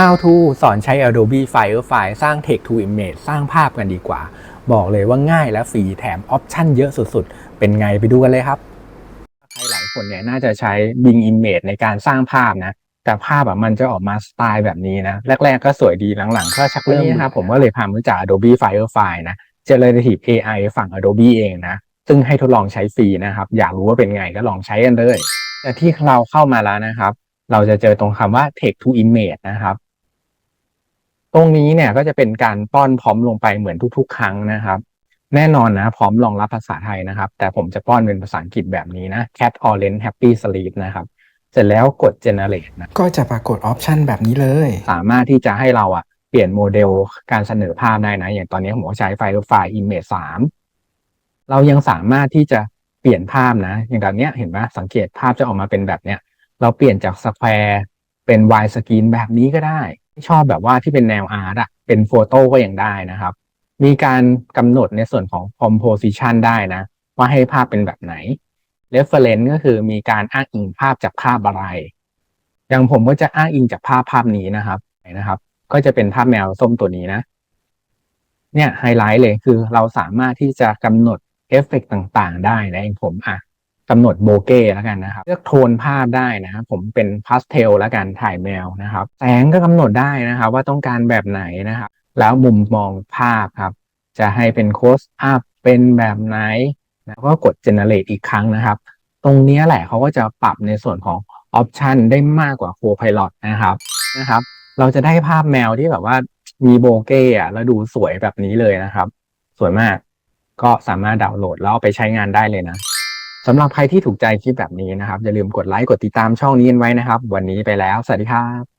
How to สอนใช้ Adobe Firefly สร้าง Text to Image สร้างภาพกันดีกว่า บอกเลยว่าง่ายและฟรีแถมออปชั่นเยอะสุดๆ เป็นไงไปดูกันเลยครับ ใครหลายคนเนี่ยน่าจะใช้ Bing Image ในการสร้างภาพนะ แต่ภาพอะมันจะออกมาสไตล์แบบนี้นะ แรก ๆ ก็สวยดีหลังๆ ก็ชักเริ่มนะครับผมก็เลยพามาจาก Adobe Firefly นะ Generative AI ฝั่ง Adobe เองนะ ซึ่งให้ทดลองใช้ฟรีนะครับ อยากรู้ว่าเป็นไงก็ลองใช้กันเลย แต่ที่เราเข้ามาแล้วนะครับเราจะเจอตรงคำว่า text to image นะครับ ตรงนี้เนี่ยก็จะเป็นการป้อนพร้อมลงไปเหมือนทุก ๆ ครั้งนะครับ แน่นอนนะพร้อมรองรับภาษาไทยนะครับ แต่ผมจะป้อนเป็นภาษาอังกฤษแบบนี้นะ cat orange happy sleep นะครับเสร็จแล้วกด generate นะก็จะปรากฏออปชันแบบนี้เลย สามารถที่จะให้เราอะเปลี่ยนโมเดลการเสนอภาพได้นะ อย่างตอนนี้ผมก็ใช้ไฟล์ไฟล์ image 3เรายังสามารถที่จะเปลี่ยนภาพนะ อย่างตอนเนี้ยเห็นไหมสังเกตภาพจะออกมาเป็นแบบเนี้ยเราเปลี่ยนจากสแควร์เป็นวายสกรีนแบบนี้ก็ได้ ชอบแบบว่าที่เป็นแนวอาร์ตอะเป็นโฟโต้ก็ยังได้นะครับ มีการกำหนดในส่วนของ composition ได้นะ ว่าให้ภาพเป็นแบบไหน reference ก็คือมีการอ้างอิงภาพจากภาพอะไร อย่างผมก็จะอ้างอิงจากภาพภาพนี้นะครับนะครับ ก็จะเป็นภาพแมวส้มตัวนี้นะ เนี่ยไฮไลท์เลยคือเราสามารถที่จะกำหนดเอฟเฟกต์ต่างๆ ได้นะอย่างผมอะ กำหนดโบเก้แล้วกันนะครับ เลือกโทนภาพได้นะครับผมเป็นพาสเทลแล้วกันถ่ายแมวนะครับแสงก็กำหนดได้นะครับ ว่าต้องการแบบไหนนะครับ แล้วมุมมองภาพครับ จะให้เป็นโคสอัพเป็นแบบไหน แล้วก็กด generate อีกครั้งนะครับ ตรงนี้แหละเขาก็จะปรับในส่วนของออปชันได้มากกว่า Copilot นะครับนะครับ เราจะได้ภาพแมวที่แบบว่ามีโบเก้อะแล้วดูสวยแบบนี้เลยนะครับ สวยมากก็สามารถดาวน์โหลดแล้วไปใช้งานได้เลยนะ สำหรับใครที่ถูกใจคลิปแบบนี้นะครับ อย่าลืมกดไลค์กดติดตามช่องนี้กันไว้นะครับ วันนี้ไปแล้ว สวัสดีครับ